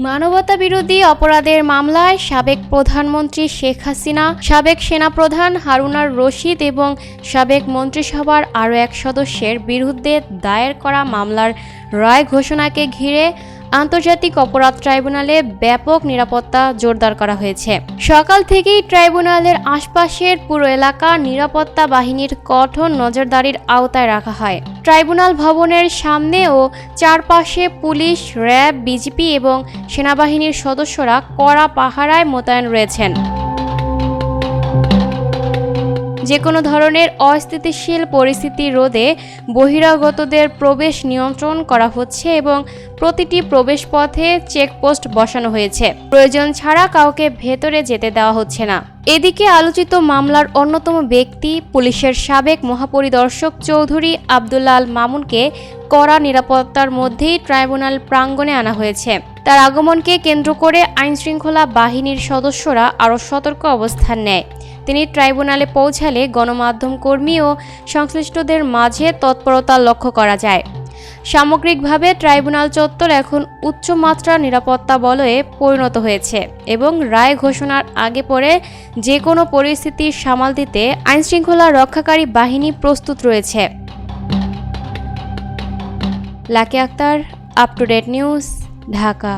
মানবতা বিরোধী অপরাধের মামলায় সাবেক প্রধানমন্ত্রী শেখ হাসিনা, সাবেক সেনাপ্রধান হারুনার রশিদ এবং সাবেক মন্ত্রিসভার আরও এক সদস্যের বিরুদ্ধে দায়ের করা মামলার রায় ঘোষণাকে ঘিরে আন্তর্জাতিক অপরাধ ট্রাইব্যুনালে ব্যাপক নিরাপত্তা জোরদার করা হয়েছে। সকাল থেকেই ট্রাইব্যুনালের আশপাশের পুরো এলাকা নিরাপত্তা বাহিনীর কঠোর নজরদারির আওতায় রাখা হয়। ট্রাইব্যুনাল ভবনের সামনে ও চারপাশে পুলিশ, র্যাব, বিজিপি এবং সেনাবাহিনীর সদস্যরা কড়া পাহারায় মোতায়েন রয়েছেন। যে কোনো ধরনের অস্থিতিশীল পরিস্থিতি রোধে বহিরাগতদের প্রবেশ নিয়ন্ত্রণ করা হচ্ছে এবং প্রতিটি প্রবেশপথে চেকপোস্ট বসানো হয়েছে। প্রয়োজন ছাড়া কাউকে ভেতরে যেতে দেওয়া হচ্ছে না। এদিকে আলোচিত মামলার অন্যতম ব্যক্তি পুলিশের সাবেক মহাপরিদর্শক চৌধুরী আবদুল্লাহ আল মামুনকে কড়া নিরাপত্তার মধ্যেই ট্রাইব্যুনাল প্রাঙ্গণে আনা হয়েছে। তার আগমনকে কেন্দ্র করে আইনশৃঙ্খলা বাহিনীর সদস্যরা আরও সতর্ক অবস্থান নেয়। তিনি ট্রাইব্যুনালে পৌঁছালে গণমাধ্যম কর্মী ও সংশ্লিষ্টদের মাঝে তৎপরতা লক্ষ্য করা যায়। সামগ্রিকভাবে ট্রাইব্যুনাল চত্বর এখন উচ্চমাত্রার নিরাপত্তা বলয়ে পরিণত হয়েছে এবং রায় ঘোষণার আগে পরে যে কোনো পরিস্থিতি সামাল দিতে আইনশৃঙ্খলা রক্ষাকারী বাহিনী প্রস্তুত রয়েছে। Lucky Akhter up to date news Dhaka.